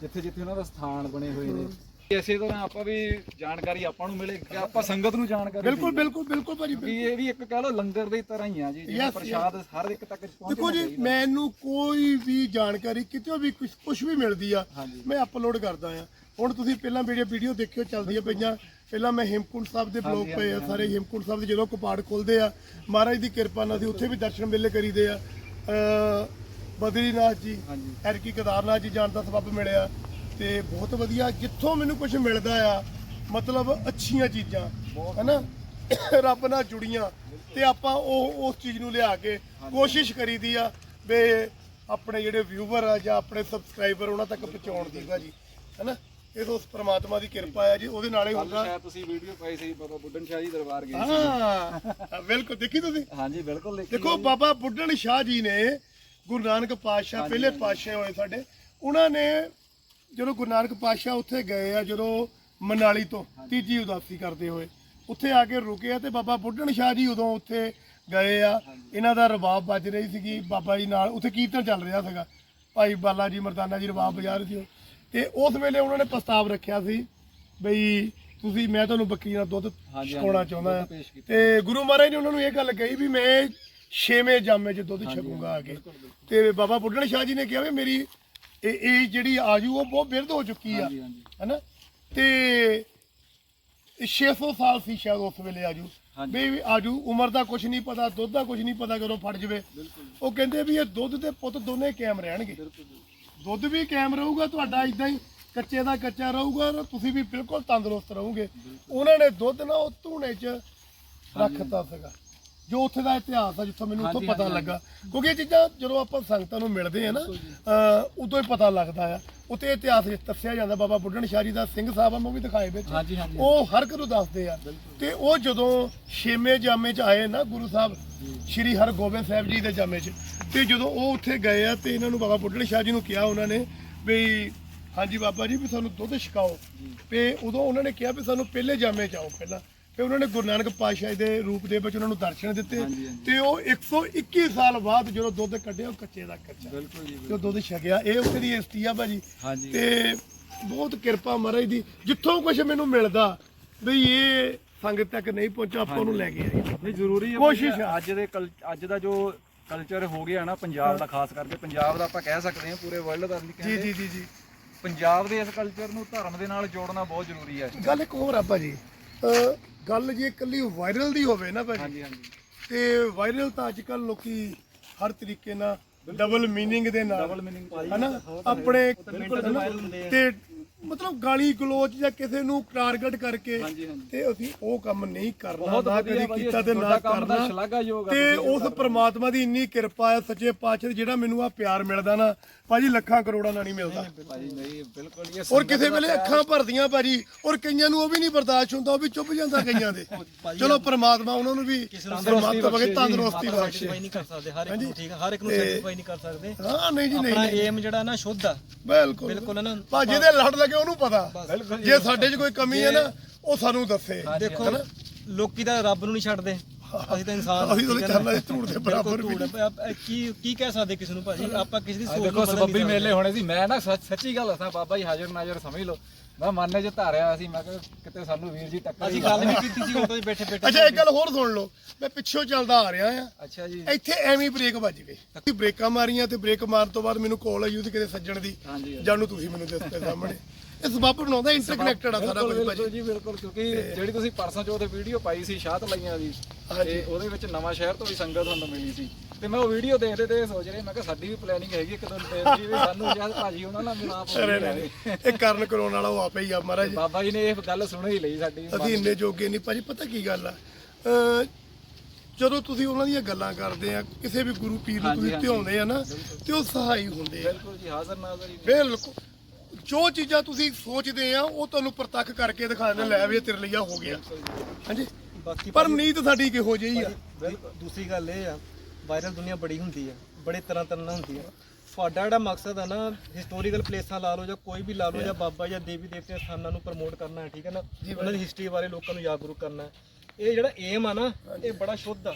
ਜਿੱਥੇ ਜਿੱਥੇ ਉਹਨਾਂ ਦਾ ਸਥਾਨ ਬਣੇ ਹੋਏ ਨੇ। ਇਸੇ ਤਰ੍ਹਾਂ ਆਪਾਂ ਵੀ ਜਾਣਕਾਰੀ ਆਪਾਂ ਨੂੰ ਮਿਲੇ ਕਿ ਆਪਾਂ ਸੰਗਤ ਨੂੰ ਜਾਣਕਾਰੀ ਬਿਲਕੁਲ ਬਿਲਕੁਲ ਬਿਲਕੁਲ ਭਾਜੀ ਇਹ ਵੀ ਇੱਕ ਕਹ ਲਓ ਲੰਗਰ ਦੀ ਤਰ੍ਹਾਂ ਹੀ ਆ ਜੀ Yes, ਪ੍ਰਸ਼ਾਦ ਹਰ ਇੱਕ ਤੱਕ ਪਹੁੰਚਣਾ ਦੇਖੋ ਜੀ ਮੈਨੂੰ ਕੋਈ ਵੀ ਜਾਣਕਾਰੀ ਕਿਤੇ ਵੀ ਕੁਝ ਕੁਝ ਵੀ ਮਿਲਦੀ ਆ ਹਾਂਜੀ। ਮੈਂ ਅਪਲੋਡ ਕਰਦਾ ਆ। ਹੁਣ ਤੁਸੀਂ ਪਹਿਲਾਂ ਵੀਡੀਓ ਵੀਡੀਓ ਦੇਖਿਓ ਚੱਲਦੀਆਂ ਪਈਆਂ। ਪਹਿਲਾਂ ਮੈਂ ਹੇਮਕੁੰਟ ਸਾਹਿਬ ਦੇ ਬਲੌਗ ਪਏ ਆ ਸਾਰੇ ਹੇਮਕੁੰਟ ਸਾਹਿਬ ਦੇ ਜਦੋਂ ਕਪਾੜ ਖੁੱਲਦੇ ਆ। ਮਹਾਰਾਜ ਦੀ ਕਿਰਪਾ ਨਾਲ ਅਸੀਂ ਉੱਥੇ ਵੀ ਦਰਸ਼ਨ ਮੇਲੇ ਕਰੀਦੇ ਆ। ਅ ਬਦਰੀਨਾਥ ਜੀ ਹਾਂਜੀ। ਐਰਕੀ ਕੇਦਾਰਨਾਥ ਜੀ ਜਾਣ ਦਾ ਸਬਬ ਮਿਲਿਆ। ਤੇ ਬਹੁਤ ਵਧੀਆ ਜਿੱਥੋਂ ਮੈਨੂੰ ਕੁਝ ਮਿਲਦਾ ਆ ਮਤਲਬ ਅੱਛੀਆਂ ਚੀਜ਼ਾਂ ਹੈਨਾ? ਰੱਬ ਨਾਲ ਜੁੜੀਆਂ ਤੇ ਆਪਾਂ ਉਹ ਉਸ ਚੀਜ਼ ਨੂੰ ਲਿਆ ਕੇ ਕੋਸ਼ਿਸ਼ ਕਰੀਦੀ ਆ ਵੀ ਆਪਣੇ ਜਿਹੜੇ ਵਿਊਵਰ ਆ ਜਾਂ ਆਪਣੇ ਸਬਸਕ੍ਰਾਈਬਰ ਉਹਨਾਂ ਤੱਕ ਪਹੁੰਚਾਉਣ ਦੀ ਭਾਜੀ ਹੈਨਾ? ਇਹ ਤਾਂ ਉਸ ਪ੍ਰਮਾਤਮਾ ਦੀ ਕਿਰਪਾ ਆ ਜੀ ਉਹਦੇ ਨਾਲ ਹੀ ਹੁੰਦਾ। ਸ਼ਾਇਦ ਤੁਸੀਂ ਵੀਡੀਓ ਪਾਈ ਸੀ ਬਾਬਾ ਬੁੱਢਨ ਸ਼ਾਹ ਜੀ ਦਰਬਾਰ ਗਏ ਹਾਂ ਬਿਲਕੁਲ ਦੇਖੀ ਤੁਸੀਂ? ਹਾਂਜੀ ਬਿਲਕੁਲ ਦੇਖੀ ਦੇਖੋ ਬਾਬਾ ਬੁੱਢਣ ਸ਼ਾਹ ਜੀ ਨੇ ਗੁਰੂ ਨਾਨਕ ਪਾਤਸ਼ਾਹ ਪਹਿਲੇ ਪਾਤਸ਼ਾਹ ਹੋਏ ਸਾਡੇ ਉਹਨਾਂ ਨੇ ਜਦੋਂ ਗੁਰੂ ਨਾਨਕ ਪਾਤਸ਼ਾਹ ਉੱਥੇ ਗਏ ਆ ਜਦੋਂ ਮਨਾਲੀ ਤੋਂ ਤੀਜੀ ਉਦਾਸੀ ਕਰਦੇ ਹੋਏ ਉੱਥੇ ਆ ਕੇ ਰੁਕੇ ਆ ਤੇ ਬਾਬਾ ਬੁੱਢਣ ਸ਼ਾਹ ਜੀ ਉਦੋਂ ਉੱਥੇ ਗਏ ਆ। ਇਹਨਾਂ ਦਾ ਰਬਾਬ ਵੱਜ ਰਹੀ ਸੀਗੀ ਬਾਬਾ ਜੀ ਨਾਲ ਉੱਥੇ ਕੀਰਤਨ ਚੱਲ ਰਿਹਾ ਸੀਗਾ। ਭਾਈ ਬਾਲਾ ਜੀ ਮਰਦਾਨਾ ਜੀ ਰਬਾਬ ਵਜਾ ਰਹੇ ਸੀ ਤੇ ਉਸ ਵੇਲੇ ਉਹਨਾਂ ਨੇ ਪ੍ਰਸਤਾਵ ਰੱਖਿਆ ਸੀ ਬਈ ਤੁਸੀਂ ਮੈਂ ਤੁਹਾਨੂੰ ਬੱਕਰੀ ਦਾ ਦੁੱਧ ਛਕਾਉਣਾ ਚਾਹੁੰਦਾ। ਤੇ ਗੁਰੂ ਮਹਾਰਾਜ ਨੇ ਉਹਨਾਂ ਨੂੰ ਇਹ ਗੱਲ ਕਹੀ ਵੀ ਮੈਂ ਛੇਵੇਂ ਜਾਮੇ 'ਚ ਦੁੱਧ ਛਕੂੰਗਾ ਆ ਕੇ। ਤੇ ਬਾਬਾ ਬੁੱਢਣ ਸ਼ਾਹ ਜੀ ਨੇ ਕਿਹਾ ਵੀ ਮੇਰੀ ਇਹ ਇਹ ਜਿਹੜੀ ਆਜੂ ਉਹ ਬਹੁਤ ਬਿਰਧ ਹੋ ਚੁੱਕੀ ਆ ਹਾਂਜੀ ਹਾਂਜੀ। ਹੈਨਾ? ਤੇ ਇਹ 600 ਸਾਲ ਸੀ ਸ਼ਾਇਦ ਉਸ ਵੇਲੇ ਆਜੂ ਹਾਂਜੀ। ਵੀ ਆਜੂ ਉਮਰ ਦਾ ਕੁਝ ਨਹੀਂ ਪਤਾ ਦੁੱਧ ਦਾ ਕੁਝ ਨਹੀਂ ਪਤਾ ਕਦੋਂ ਫੜ ਜਵੇ। ਉਹ ਕਹਿੰਦੇ ਵੀ ਇਹ ਦੁੱਧ ਤੇ ਪੁੱਤ ਦੋਨੇ ਕਾਇਮ ਰਹਿਣਗੇ। ਦੁੱਧ ਵੀ ਕਾਇਮ ਰਹੂਗਾ ਤੁਹਾਡਾ ਇਦਾਂ ਹੀ ਕੱਚੇ ਦਾ ਕੱਚਾ ਰਹੂਗਾ ਔਰ ਤੁਸੀਂ ਵੀ ਬਿਲਕੁਲ ਤੰਦਰੁਸਤ ਰਹੋਗੇ। ਉਹਨਾਂ ਨੇ ਦੁੱਧ ਨਾ ਉਹ ਧੂਣੇ 'ਚ ਰੱਖਤਾ ਸੀਗਾ। ਜੋ ਉੱਥੇ ਦਾ ਇਤਿਹਾਸ ਆ ਜਿੱਥੋਂ ਮੈਨੂੰ ਉੱਥੋਂ ਪਤਾ ਲੱਗਾ। ਕਿਉਂਕਿ ਇਹ ਚੀਜ਼ਾਂ ਜਦੋਂ ਆਪਾਂ ਸੰਗਤਾਂ ਨੂੰ ਮਿਲਦੇ ਆ ਨਾ ਉਦੋਂ ਹੀ ਪਤਾ ਲੱਗਦਾ ਆ। ਉੱਥੇ ਇਤਿਹਾਸ ਵਿੱਚ ਦੱਸਿਆ ਜਾਂਦਾ ਬਾਬਾ ਬੁੱਢਣ ਸ਼ਾਹ ਜੀ ਦਾ ਸਿੰਘ ਸਾਹਿਬ ਆ ਉਹ ਵੀ ਦਿਖਾਏ ਵਿੱਚ। ਉਹ ਹਰ ਇੱਕ ਨੂੰ ਦੱਸਦੇ ਆ। ਤੇ ਉਹ ਜਦੋਂ ਛੇਵੇਂ ਜਾਮੇ ਚ ਆਏ ਨਾ ਗੁਰੂ ਸਾਹਿਬ ਸ਼੍ਰੀ ਹਰਗੋਬਿੰਦ ਸਾਹਿਬ ਜੀ ਦੇ ਜਾਮੇ ਚ ਤੇ ਜਦੋਂ ਉਹ ਉੱਥੇ ਗਏ ਆ ਤੇ ਇਹਨਾਂ ਨੂੰ ਬਾਬਾ ਬੁੱਢਣ ਸ਼ਾਹ ਜੀ ਨੂੰ ਕਿਹਾ ਉਹਨਾਂ ਨੇ ਵੀ ਹਾਂਜੀ ਬਾਬਾ ਜੀ ਵੀ ਸਾਨੂੰ ਦੁੱਧ ਛਕਾਓ। ਤੇ ਉਦੋਂ ਉਹਨਾਂ ਨੇ ਕਿਹਾ ਵੀ ਸਾਨੂੰ ਪਹਿਲੇ ਜਾਮੇ ਚ ਆਓ ਪਹਿਲਾਂ। ਤੇ ਉਹਨਾਂ ਨੇ ਗੁਰੂ ਨਾਨਕ ਪਾਤਸ਼ਾਹ ਦੇ ਰੂਪ ਦੇ ਵਿੱਚ ਉਹਨਾਂ ਨੂੰ ਦਰਸ਼ਨ ਦਿੱਤੇ। ਤੇ ਉਹ 121 ਸਾਲ ਬਾਅਦ ਜਦੋਂ ਦੁੱਧ ਕੱਢਿਆ ਉਹ ਕੱਚੇ ਦਾ ਕੱਚਾ। ਬਿਲਕੁਲ ਜੀ ਜੋ ਦੁੱਧ ਛਕਿਆ ਇਹ ਉੱਥੇ ਦੀ ਹਿਸਟਰੀ ਆ ਭਾਜੀ। ਤੇ ਬਹੁਤ ਕਿਰਪਾ ਮਹਾਰਾਜ ਦੀ। ਜਿੱਥੋਂ ਕੁਝ ਮੈਨੂੰ ਮਿਲਦਾ ਵੀ ਇਹ ਸੰਗਤ ਤੱਕ ਨਹੀਂ ਪਹੁੰਚਾ ਆਪਾਂ ਉਹਨੂੰ ਲੈ ਕੇ ਆਏ। ਨਹੀਂ ਜ਼ਰੂਰੀ ਹੈ ਕੋਸ਼ਿਸ਼। ਅੱਜ ਦੇ ਅੱਜ ਦਾ ਜੋ ਕਲਚਰ ਹੋ ਗਿਆ ਨਾ ਪੰਜਾਬ ਦਾ ਖਾਸ ਕਰਕੇ ਪੰਜਾਬ ਦਾ ਆਪਾਂ ਕਹਿ ਸਕਦੇ ਹਾਂ ਪੂਰੇ ਵਰਲਡ ਦਾ ਨਹੀਂ ਕਹਿੰਦੇ। ਜੀ ਜੀ ਜੀ। ਪੰਜਾਬ ਦੇ ਇਸ ਕਲਚਰ ਨੂੰ ਧਰਮ ਦੇ ਨਾਲ ਜੋੜਨਾ ਬਹੁਤ ਜ਼ਰੂਰੀ ਹੈ। ਗੱਲ ਇੱਕ ਹੋਰ ਆ ਭਾਜੀ। ਗੱਲ ਜੇ ਇਕੱਲੀ ਵਾਇਰਲ ਦੀ ਹੋਵੇ ਨਾ ਭਾਜੀ ਹਾਂਜੀ ਹਾਂਜੀ। ਤੇ ਵਾਇਰਲ ਤਾਂ ਅੱਜ ਕੱਲ ਲੋਕੀ ਹਰ ਤਰੀਕੇ ਨਾਲ ਡਬਲ ਮੀਨਿੰਗ ਦੇ ਨਾਲ ਡਬਲ ਮੀਨਿੰਗ ਹਨਾ? ਆਪਣੇ। ਤੇ ਮਤਲਬ ਗਾਲੀ ਗਲੋਚ ਜਾਂ ਕਿਸੇ ਨੂੰ ਟਾਰਗੇਟ ਕਰਕੇ। ਤੇ ਅਸੀਂ ਉਹ ਕੰਮ ਨਹੀਂ ਕਰਨਾ ਨਾ ਕਦੀ ਕੀਤਾ ਤੇ ਨਾ ਕਰਨਾ। ਤੇ ਉਸ ਪ੍ਰਮਾਤਮਾ ਦੀ ਇੰਨੀ ਕਿਰਪਾ ਹੈ ਸੱਚੇ ਪਾਤਸ਼ਾਹ ਜਿਹੜਾ ਮੈਨੂੰ ਆ ਪਿਆਰ ਮਿਲਦਾ ਨਾ ਭਾਜੀ ਲੱਖਾਂ ਕਰੋੜਾਂ ਨਾਲ ਨਹੀਂ ਮਿਲਦਾ। ਭਾਜੀ ਨਹੀਂ ਬਿਲਕੁਲ ਔਰ ਕਿਸੇ ਵੇਲੇ ਅੱਖਾਂ ਭਰਦੀਆਂ ਭਾਜੀ ਔਰ ਕਈਆਂ ਨੂੰ ਉਹ ਵੀ ਨਹੀਂ ਬਰਦਾਸ਼ਤ ਹੁੰਦਾ ਉਹ ਵੀ ਚੁੱਪ ਜਾਂਦਾ ਕਈਆਂ ਦੇ। ਚਲੋ ਪ੍ਰਮਾਤਮਾ ਉਹਨਾਂ ਨੂੰ ਵੀ ਪਰਮਾਤਮਾ ਬਗੇ ਤੰਦਰੁਸਤੀ ਬਖਸ਼ੇ। ਨਹੀਂ ਕਰ ਸਕਦੇ ਹਰ ਇੱਕ ਨੂੰ ਠੀਕ ਹੈ ਹਰ ਇੱਕ ਨੂੰ ਸੈਟੀਸਫਾਈ ਨਹੀਂ ਕਰ ਸਕਦੇ। ਹਾਂ ਨਹੀਂ ਜੀ ਨਹੀਂ ਆਪਣਾ ਏਮ ਜਿਹੜਾ ਨਾ ਸ਼ੁੱਧ ਆ। ਬਿਲਕੁਲ। ਬਿਲਕੁਲ ਨਾ। ਭਾਜੀ ਦੇ ਲੜ ਲੱਗੇ ਉਹਨੂੰ ਪਤਾ। ਜੇ ਸਾਡੇ 'ਚ ਕੋਈ ਕਮੀ ਹੈ ਨਾ ਉਹ ਸਾਨੂੰ ਦੱਸੇ। ਦੇਖੋ ਲੋਕੀ ਤਾਂ ਰੱਬ ਨੂੰ ਨਹੀਂ ਛੱਡਦੇ। ਅਸੀਂ ਤਾਂ ਇਨਸਾਨ ਅਸੀਂ ਤਾਂ? ਚੱਲਣਾ ਇਸ ਧੂੜ ਦੇ ਬਰਾਬਰ ਵੀ। ਕੀ ਕੀ ਕਹਿ ਸਕਦੇ ਕਿਸੇ ਨੂੰ ਭਾਜੀ? ਆਪਾਂ ਕਿਸੇ ਦੀ ਸੋਚ ਦੇਖੋ ਨੂੰ ਬਦਲ ਸਬੱਬੀ ਨਹੀਂ ਸਕਦੇ। ਮੇਲੇ ਹੋਣੇ ਸੀ। ਮੈਂ ਨਾ ਸੱਚ- ਸੱਚੀ ਗੱਲ ਦੱਸਾਂ ਬਾਬਾ ਜੀ ਹਾਜ਼ਰ ਨਾਜ਼ਰ ਸਮਝ ਲਓ। ਮੈਂ ਮਨ ਚ ਧਾਰਿਆ ਸੀ ਮੈਂ ਕਿਹਾ ਕਿਤੇ ਸਾਨੂੰ ਵੀਰ ਜੀ ਟੱਕਰ ਅਸੀਂ ਗੱਲ ਵੀ ਕੀਤੀ ਸੀ ਆਟੋ 'ਚ ਬੈਠੇ ਬੈਠੇ ਅੱਛਾ ਇੱਕ ਗੱਲ ਹੋਰ ਸੁਣ ਲਓ। ਮੈਂ ਪਿੱਛੋਂ ਚੱਲਦਾ ਆ ਰਿਹਾ ਆ ਅੱਛਾ ਜੀ। ਇੱਥੇ ਐਵੇਂ ਹੀ ਬ੍ਰੇਕ ਵੱਜ ਗਈ ਅਸੀਂ ਬ੍ਰੇਕਾਂ ਮਾਰੀਆਂ ਤੇ ਬ੍ਰੇਕ ਮਾਰਨ ਤੋਂ ਬਾਅਦ ਮੈਨੂੰ ਕਾਲ ਆਈ ਉਹਦੀ ਕਿਤੇ ਸੱਜਣ ਦੀ। ਜਾਨੂੰ ਤੁਸੀਂ ਮੈਨੂੰ ਦੱਸਦੇ ਸਾਹਮਣੇ। ਇਹ ਸਬੱਬ ਬਣਾਉਂਦਾ ਇੰਟਰਕਨੈਕਟਡ ਆ ਸਾਰਾ ਕੁਝ ਭਾਜੀ। ਜੀ ਬਿਲਕੁਲ ਕਿਉਂਕਿ ਜਿਹੜੀ ਤੁਸੀਂ ਪਰਸੋਂ ਚੋਂ ਤੇ ਵੀਡੀਓ ਪਾਈ ਸੀ ਸ਼ਾਹਤ ਲਈਆਂ ਦੀ ਤੇ ਉਹਦੇ ਵਿੱਚ ਨਵਾਂ ਸ਼ਹਿਰ ਤੋਂ ਵੀ ਸੰਗਤ ਤੁਹਾਨੂੰ ਮਿਲੀ ਸੀ। ਤੇ ਮੈਂ ਉਹ ਵੀਡੀਓ ਦੇਖਦੇ ਤੇ ਸੋਚ ਰਿਹਾ ਮੈਂ ਕਿਹਾ ਸਾਡੀ ਵੀ ਪਲੈਨਿੰਗ ਹੈਗੀ ਇੱਕ ਦਿਨ ਤੇ ਵੀ ਸਾਨੂੰ ਜਦ ਭਾਜੀ ਉਹਨਾਂ ਨਾਲ ਮਿਲਾ ਅਰੇ ਨਹੀਂ ਇਹ ਕਰਨ ਕਰਾਉਣ ਵਾਲਾ ਉਹ ਆਪੇ ਹੀ ਆ ਮਹਾਰਾਜ। ਬਾਬਾ ਜੀ ਨੇ ਇਹ ਗੱਲ ਸੁਣ ਹੀ ਲਈ ਸਾਡੀ। ਅਸੀਂ ਇੰਨੇ ਜੋਗੇ ਨਹੀਂ ਭਾਜੀ ਪਤਾ ਕੀ ਗੱਲ ਆ? ਅਹ ਜਦੋਂ ਤੁਸੀਂ ਉਹਨਾਂ ਦੀਆਂ ਗੱਲਾਂ ਕਰਦੇ ਆ ਕਿਸੇ ਵੀ ਗੁਰੂ ਪੀਰ ਨੂੰ ਹਾਂਜੀ, ਤੁਸੀਂ ਹਾਂਜੀ। ਧਿਆਉਂਦੇ ਆ ਨਾ ਤੇ ਉਹ ਸਹਾਈ ਹੁੰਦੇ ਆ। ਬਿਲਕੁਲ ਜੀ ਹਾਜ਼ਰ ਨਾਜ਼ਰ ਹੀ ਨੇ। ਬਿਲਕੁਲ। ਜੋ ਚੀਜ਼ਾਂ ਤੁਸੀਂ ਸੋਚਦੇ ਆ ਉਹ ਤੁਹਾਨੂੰ ਪ੍ਰਤੱਖ ਕਰਕੇ ਦਿਖਾ ਦਿੰਦੇ ਲੈ ਵੀ ਇਹ ਤੇਰੇ ਲਈ ਆ ਹੋ ਗਿਆ। ਹਾਂਜੀ। ਬਾਕੀ ਪਰ ਨੀਤ ਸਾਡੀ ਕਿਹੋ ਜਿਹੀ ਆ? ਦੂਸਰੀ ਗੱਲ ਇਹ ਆ ਵਾਇਰਲ ਦੁਨੀਆ ਬੜੀ ਹੁੰਦੀ ਆ ਬੜੇ ਤਰ੍ਹਾਂ ਤਰ੍ਹਾਂ ਨਾਲ ਹੁੰਦੀ ਆ ਤੁਹਾਡਾ ਜਿਹੜਾ ਮਕਸਦ ਆ ਨਾ ਹਿਸਟੋਰੀਕਲ ਪਲੇਸਾਂ ਲਾ ਲਓ ਜਾਂ ਕੋਈ ਵੀ ਲਾ ਲਓ ਜਾਂ ਬਾਬਾ ਜਾਂ ਦੇਵੀ ਦੇਵਤੇ ਦੇ ਸਥਾਨਾਂ ਨੂੰ ਪ੍ਰਮੋਟ ਕਰਨਾ ਹੈ ਠੀਕ ਹੈ ਨਾ? ਉਹਨਾਂ ਦੀ ਹਿਸਟਰੀ ਬਾਰੇ ਲੋਕਾਂ ਨੂੰ ਜਾਗਰੂਕ ਕਰਨਾ ਹੈ। ਇਹ ਜਿਹੜਾ ਏਮ ਆ ਨਾ ਇਹ ਬੜਾ ਸ਼ੁੱਧ ਆ।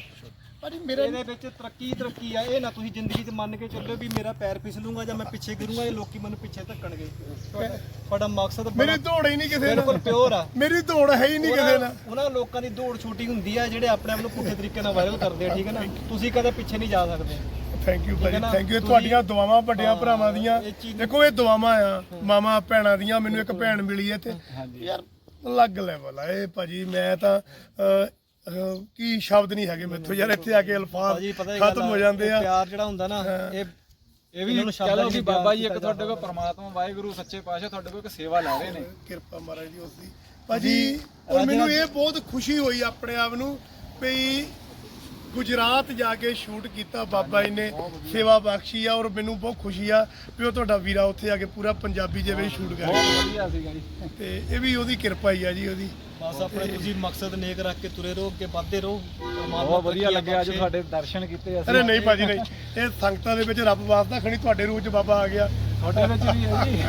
ਭਾਜੀ ਮੇਰੇ ਇਹਦੇ ਵਿੱਚ ਤਰੱਕੀ ਹੀ ਤਰੱਕੀ ਆ ਇਹ ਨਾ ਤੁਸੀਂ ਜ਼ਿੰਦਗੀ 'ਚ ਮੰਨ ਕੇ ਚੱਲੋ ਵੀ ਮੇਰਾ ਪੈਰ ਫਿਸਲੂਗਾ ਜਾਂ ਮੈਂ ਪਿੱਛੇ ਗਿਰੂੰਗਾ ਇਹ ਲੋਕੀ ਮੈਨੂੰ ਪਿੱਛੇ ਧੱਕਣਗੇ। ਤੁਹਾਡਾ ਮਕਸਦ ਮੇਰੀ ਦੌੜ ਹੀ ਨਹੀਂ ਕਿਸੇ ਬਿਲਕੁਲ ਨਾਲ ਪਿਓਰ ਆ। ਮੇਰੀ ਦੌੜ ਹੈ ਹੀ ਨਹੀਂ ਕਿਸੇ ਨਾਲ। ਉਹਨਾਂ ਲੋਕਾਂ ਦੀ ਦੌੜ ਛੋਟੀ ਹੁੰਦੀ ਆ ਜਿਹੜੇ ਆਪਣੇ ਆਪ ਨੂੰ ਪੁੱਠੇ ਤਰੀਕੇ ਨਾਲ ਵਾਇਰਲ ਕਰਦੇ ਆ ਠੀਕ ਹੈ ਨਾ? ਤੁਸੀਂ ਕਦੇ ਪਿੱਛੇ ਨਹੀਂ ਜਾ ਸਕਦੇ। ਥੈਂਕ ਯੂ ਭਾਜੀ? ਥੈਂਕ ਯੂ ਤੁਹਾਡੀਆਂ ਦੁਆਵਾਂ ਵੱਡਿਆਂ ਭਰਾਵਾਂ ਦੀਆਂ। ਦੇਖੋ ਇਹ ਦੁਆਵਾਂ ਆ। ਮਾਮਾ ਭੈਣਾਂ ਦੀਆਂ ਮੈਨੂੰ ਇੱਕ ਭੈਣ ਮਿਲੀ ਹੈ ਤੇ ਯਾਰ ਅਲੱਗ ਲੈਵਲ ਆ ਇਹ ਭਾਜੀ। ਮੈਂ ਤਾਂ ਅਹ, ਕੀ ਸ਼ਬਦ ਨਹੀਂ ਹੈਗੇ ਮੈਥੋਂ ਯਾਰ ਇੱਥੇ ਆ ਕੇ ਅਲਫਾਜ਼ ਖਤਮ ਹੋ ਜਾਂਦੇ ਆ। ਪਿਆਰ ਜਿਹੜਾ ਹੁੰਦਾ ਨਾ ਇਹ ਇਹ ਵੀ ਇਹਨਾਂ ਨੂੰ ਸ਼ਬਦਾਂ ਚਲੋ ਚ ਕਿ ਬਾਬਾ ਜੀ ਇੱਕ ਤੁਹਾਡੇ ਕੋਲ ਪ੍ਰਮਾਤਮਾ ਵਾਹਿਗੁਰੂ ਸੱਚੇ ਪਾਤਸ਼ਾਹ ਤੁਹਾਡੇ ਕੋਲ ਇੱਕ ਸੇਵਾ ਲੈ ਰਹੇ ਨੇ। ਕਿਰਪਾ ਮਹਾਰਾਜ ਜੀ ਉਸ ਦੀ। ਭਾਜੀ ਔਰ ਮੈਨੂੰ ਇਹ ਬਹੁਤ ਖੁਸ਼ੀ ਹੋਈ ਆਪਣੇ ਆਪ ਨੂੰ ਵੀ ਗੁਜਰਾਤ ਜਾ ਕੇ ਸ਼ੂਟ ਕੀਤਾ ਬਾਬਾ ਜੀ ਨੇ ਸੇਵਾ ਬਖਸ਼ੀ ਆ ਔਰ ਮੈਨੂੰ ਬਹੁਤ ਖੁਸ਼ੀ ਆ ਵੀ ਉਹ ਤੁਹਾਡਾ ਵੀਰਾ ਉੱਥੇ ਆ ਕੇ ਪੂਰਾ ਪੰਜਾਬੀ ਜਿਵੇਂ ਸ਼ੂਟ ਕਰ ਜੀ। ਤੇ ਇਹ ਵੀ ਉਹਦੀ ਕਿਰਪਾ ਹੀ ਆ ਜੀ ਉਹਦੀ। ਬਸ ਆਪਣੇ ਤੁਸੀਂ ਮਕਸਦ ਨੇਕ ਰੱਖ ਕੇ ਤੁਰੇ ਰਹੋ ਅੱਗੇ ਵੱਧਦੇ ਰਹੋ ਬਹੁਤ ਵਧੀਆ ਲੱਗਿਆ ਅੱਜ। ਤੁਹਾਡੇ ਦਰਸ਼ਨ ਕੀਤੇ ਅਸੀਂ। ਅਰੇ ਨਹੀਂ ਭਾਜੀ ਨਹੀਂ। ਇਹ ਸੰਗਤਾਂ ਦੇ ਵਿੱਚ ਰੱਬ ਵਾਸਤਾ ਖਣੀ ਤੁਹਾਡੇ ਰੂਪ ਚ ਬਾਬਾ ਆ ਗਿਆ। ਤੁਹਾਡੇ ਵਿੱਚ ਵੀ ਹੈ ਜੀ।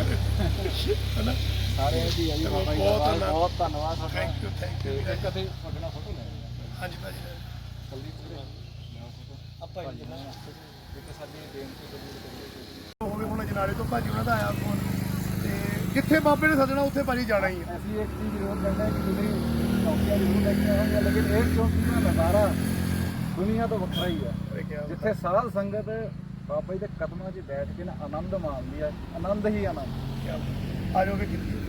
ਹਨਾ? ਸਾਰੇ ਜੀ ਹੈ ਜੀ ਬਾਬਾ ਜੀ ਦਾ ਬਹੁਤ ਬਹੁਤ ਧੰਨਵਾਦ। ਤੁਹਾਡਾ। ਥੈਂਕ ਯੂ ਥੈਂਕ ਯੂ ਤੇ ਇੱਕ ਅਤੇ ਤੁਹਾਡੇ ਨਾਲ ਫੋਟੋ ਲੈ ਹਾਂਜੀ ਭਾਜੀ। ਜਲਦੀ ਫੋਟੋ ਆਪਾਂ ਹੀ ਦੇਣਾ। ਇੱਕ ਸਾਡੀ ਕਬੂਲ ਕਰੀਏ। ਹੋਵੇ ਹੁਣ ਜਨਾਲੇ ਤੋਂ ਭਾਜੀ ਉਹਨਾਂ ਦਾ ਆਇਆ ਫੋਨ ਤੇ ਜਿੱਥੇ ਬਾਬੇ ਨੇ ਸੱਜਣਾ? ਉੱਥੇ ਭਾਜੀ ਜਾਣਾ ਹੀ ਆ। ਅਸੀਂ ਇੱਕ ਚੀਜ਼ ਜ਼ਰੂਰ ਕਰਨਾ ਹੈ ਕਿ ਤੁਸੀਂ ਚੌਕੀਆਂ ਜ਼ਰੂਰ ਲੈ ਕੇ ਆਵਾਂਗੇ ਲੇਕਿਨ ਇਹ ਚੌਕੀ ਦਾ ਨਜ਼ਾਰਾ ਦੁਨੀਆ ਤੋਂ ਵੱਖਰਾ ਹੀ ਹੈ। ਜਿੱਥੇ ਸਾਧ ਸੰਗਤ ਬਾਬਾ ਜੀ ਦੇ ਕਦਮਾਂ 'ਚ ਬੈਠ ਕੇ ਨਾ ਆਨੰਦ ਮਾਣਦੀ ਹੈ ਆਨੰਦ ਹੀ ਆਨੰਦ। ਆ ਜਾਓਗੇ ਕਿੱਥੇ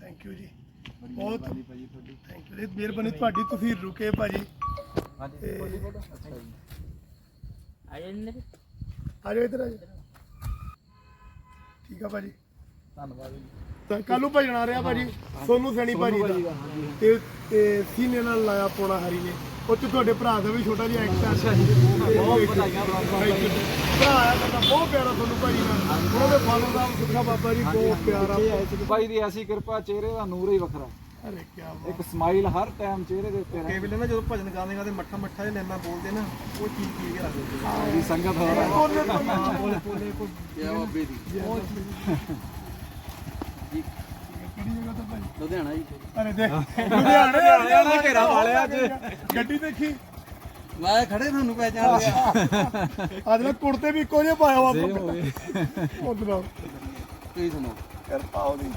ਥੈਂਕ ਯੂ ਜੀ। ਬਹੁਤ ਥੈਂਕ ਯੂ ਮਿਹਰਬਾਨੀ ਤੁਹਾਡੀ ਤੁਸੀਂ ਰੁਕੇ ਭਾਜੀ। ਹਾਂਜੀ ਆ ਜਾਓ ਇੱਧਰ ਆ ਜਾਓ। ਠੀਕ ਆ ਭਾਜੀ। ਧੰਨਵਾਦ ਜੀ। ਤਾਂ ਕੱਲੂ ਭਜਣਾ ਰਿਹਾ ਭਾਜੀ ਸੋਨੂ ਸੈਣੀ ਭਾਜੀ ਦਾ। ਤੇ ਤੇ ਸੀਨੇ ਨਾਲ ਲਾਇਆ ਪੋਣਾ ਹਰੀ ਨੇ। ਉਹ ਚ ਤੁਹਾਡੇ ਭਰਾ ਦਾ ਵੀ ਛੋਟਾ ਜਿਹਾ ਐਕਟਰ ਬਹੁਤ ਵਧਾਈਆਂ ਭਰਾ ਆਇਆ ਸਾਡਾ ਬਹੁਤ ਪਿਆਰਾ ਤੁਹਾਨੂੰ ਭਾਜੀ ਨਾਲ ਉਹਨਾਂ ਦੇ ਫਾਦਰ ਦਾ ਸੁੱਖਾ ਬਾਬਾ ਜੀ ਬਹੁਤ ਪਿਆਰਾ। ਬਾਈ ਦੀ ਐਸੀ ਕਿਰਪਾ ਚਿਹਰੇ ਦਾ ਨੂਰ ਹੀ ਵੱਖਰਾ ਅਰੇ ਕੀ ਇੱਕ ਸਮਾਈਲ ਹਰ ਟਾਈਮ ਚਿਹਰੇ ਦੇ ਉੱਤੇ ਰਹਿੰਦੀ ਵੇਲੇ ਨਾ ਜਦੋਂ ਭਜਨ ਗਾਉਂਦੇ ਗਾਉਂਦੇ ਮੱਠਾ ਮੱਠਾ ਜਿਹਾ ਲੈਣਾ ਬੋਲਦੇ ਨਾ ਉਹ ਚੀਜ਼ ਕੀ ਕੇ ਰੱਖ ਦਿੰਦੇ ਦੀ ਸੰਗਤ ਹੋ। ਰਹੀ ਉਹਨੇ ਤਾਂ ਬੋਲੇ ਬੋਲੇ। ਕੋਈ ਕਿਹੜੀ ਜਗ੍ਹਾ ਤੋਂ ਭਾਜੀ ਲੁਧਿਆਣਾ ਜੀ। ਅਰੇ ਦੇਖ ਲੁਧਿਆਣੇ ਦਾ ਘੇਰਾ ਵਾਲਿਆ ਅੱਜ। ਗੱਡੀ ਦੇਖੀ? ਮੈਂ ਖੜੇ ਤੁਹਾਨੂੰ ਪਹਿਚਾਣ ਲਿਆ ਅੱਜ ਮੈਂ ਕੁੜਤੇ ਵੀ ਇੱਕੋ ਜਿਹੇ ਪਾਇਆ ਵਾ। ਉਹ ਦਿਨਾਂ ਤੁਸੀਂ ਸੁਣਾਓ? ਯਾਰ ਪਾਓ ਦੀ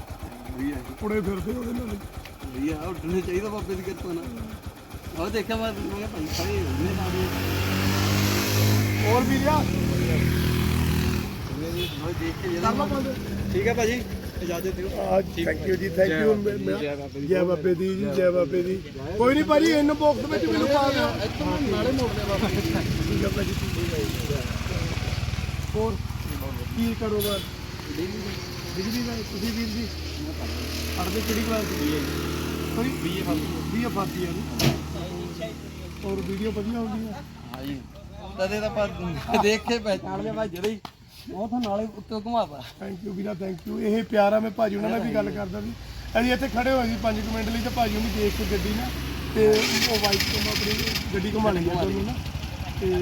ਵਧੀਆ ਕੁੜੇ ਫਿਰਦੇ ਉਹਦੇ ਨਾਲ। ਵਧੀਆ ਉੱਡਣੇ ਚਾਹੀਦਾ ਬਾਬੇ ਦੀ ਕਿਰਪਾ ਨਾਲ। ਉਹ ਦੇਖਿਆ ਮੈਂ ਮੈਂ ਭਾਈ ਖੜੇ ਹੁੰਦੇ ਨਾਲ ਹੋਰ ਵੀ ਲਿਆ ਠੀਕ ਹੈ ਭਾਜੀ। ਇਜਾਜ਼ਤ ਦਿਓ। ਥੈਂਕ ਯੂ ਜੀ ਥੈਂਕ ਯੂ ਜੈ ਬਾਬੇ ਦੀ ਜੀ ਜੈ ਬਾਬੇ ਦੀ। ਕੋਈ ਨਹੀਂ ਭਾਜੀ ਇਨ ਬਾਕਸ ਵਿੱਚ ਮੈਨੂੰ ਪਾ ਦਿਓ। ਇੱਥੋਂ ਨਾਲੇ ਮੋੜਨੇ ਬਾਬਾ ਠੀਕ ਹੈ ਭਾਜੀ ਹੋਰ ਕੀ ਕਰੋਗਾ ਬਿਜਲੀ ਦਾ ਤੁਸੀਂ ਵੀਰ ਜੀ? ਪੜ੍ਹਦੇ ਕਿਹੜੀ ਕਲਾਸ ਚ ਬੀਏ ਸੋਰੀ ਬੀਏ ਫਾਸੀ ਬੀਏ ਫਾਸੀ ਹੈ ਹੋਰ ਵੀਡੀਓ ਵਧੀਆ ਹੁੰਦੀ ਹੈ? ਹਾਂ ਜੀ। ਤਦੇ ਤਾਂ ਆਪਾਂ ਦੇਖ ਕੇ ਪਹਿਚਾਣ ਲਿਆ ਮੈਂ ਜਿਹੜੇ ਹੀ ਉਹ ਤਾਂ ਨਾਲੇ ਉੱਤੇ ਘੁਮਾਤਾ ਥੈਂਕ ਯੂ ਵੀਰਾ ਥੈਂਕ ਯੂ ਇਹ ਪਿਆਰਾ ਮੈਂ ਭਾਜੀ ਉਹਨਾਂ ਨਾਲ ਵੀ ਗੱਲ ਕਰਦਾ ਸੀ। ਅਸੀਂ ਇੱਥੇ ਖੜੇ ਹੋਏ ਸੀ 5 ਮਿੰਟ ਲਈ ਤੇ ਭਾਜੀ ਉਹਨੂੰ ਦੇਖ ਕੇ ਗੱਡੀ ਨਾ ਤੇ ਉਹ ਵਾਈਟ ਤੋਂ ਆਪਣੀ ਗੱਡੀ ਘੁਮਾ ਲਈ ਤੁਹਾਨੂੰ ਨਾ। ਤੇ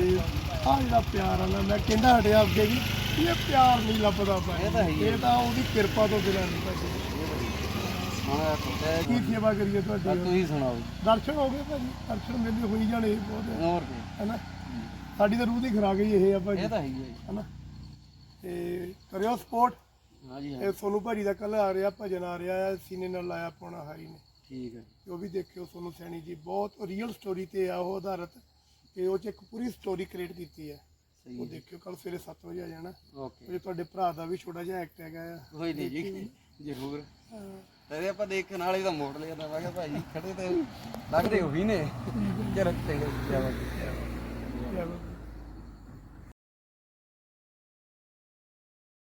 ਆ ਜਿਹੜਾ ਪਿਆਰ ਆ ਨਾ ਮੈਂ ਕਹਿੰਦਾ ਹਟਿਆ ਅੱਗੇ ਵੀ ਇਹ ਪਿਆਰ ਨਹੀਂ ਲੱਭਦਾ ਭਾਈ ਇਹ ਤਾਂ ਹੈ ਹੀ ਇਹ ਤਾਂ ਉਹਦੀ ਕਿਰਪਾ ਤੋਂ ਬਿਨਾਂ ਨਹੀਂ ਭਾਜੀ। ਕੀ ਸੇਵਾ ਕਰੀਏ ਤੁਹਾਡੀ? ਤੁਸੀਂ ਸੁਣਾਓ ਦਰਸ਼ਨ ਹੋ ਗਏ ਭਾਜੀ? ਦਰਸ਼ਨ ਮੇਲੇ ਹੋਈ ਜਾਣੇ ਬਹੁਤ। ਹੈ ਹੋਰ ਕੀ। ਹੈਨਾ ਸਾਡੀ ਤਾਂ ਰੂਹ ਦੀ ਖਰਾਕ ਹੀ ਇਹ ਆ ਭਾਜੀ। ਇਹ ਤਾਂ ਹੈ ਹੀ ਹੈ ਹੈਨਾ ਤੇ ਕਰਿਓ ਸਪੋਰਟ। ਹਾਂ ਜੀ ਹਾਂ ਇਹ ਸੋਨੂ ਭਾਜੀ ਦਾ ਕੱਲ ਆ ਰਿਹਾ ਭਜਨ ਆ ਰਿਹਾ ਹੈ ਸੀਨੇ ਨਾਲ ਲਾਇਆ ਪੌਣਾ ਹਾਰੀ ਨੇ। ਠੀਕ ਹੈ। ਉਹ ਵੀ ਦੇਖਿਓ ਸੋਨੂ ਸੈਣੀ ਜੀ ਬਹੁਤ ਰੀਅਲ ਸਟੋਰੀ ਤੇ ਆ ਉਹ ਆਧਾਰਿਤ ਤੇ ਉਹ ਚ ਇੱਕ ਪੂਰੀ ਸਟੋਰੀ ਕ੍ਰੀਏਟ ਕੀਤੀ ਹੈ। ਸਹੀ ਉਹ ਦੇਖਿਓ ਕੱਲ ਸਵੇਰੇ 7 ਵਜੇ ਆ ਜਾਣਾ। ਓਕੇ ਉਹ ਤੁਹਾਡੇ ਭਰਾ ਦਾ ਵੀ ਛੋਟਾ ਜਿਹਾ ਐਕਟ ਹੈਗਾ ਆ। ਹੋਈ ਨਹੀਂ ਜੀ ਜ਼ਰੂਰ। ਤੇਰੇ ਆਪਾਂ ਦੇਖ ਨਾਲ ਹੀ ਤਾਂ ਮੋੜ ਲਿਆ ਤਾਂ ਮੈਂ ਕਿਹਾ ਭਾਈ ਖੜੇ ਤੇ ਲੱਗਦੇ ਉਹੀ ਨੇ। ਚਲ ਤੇ ਜਾਵਾਂਗੇ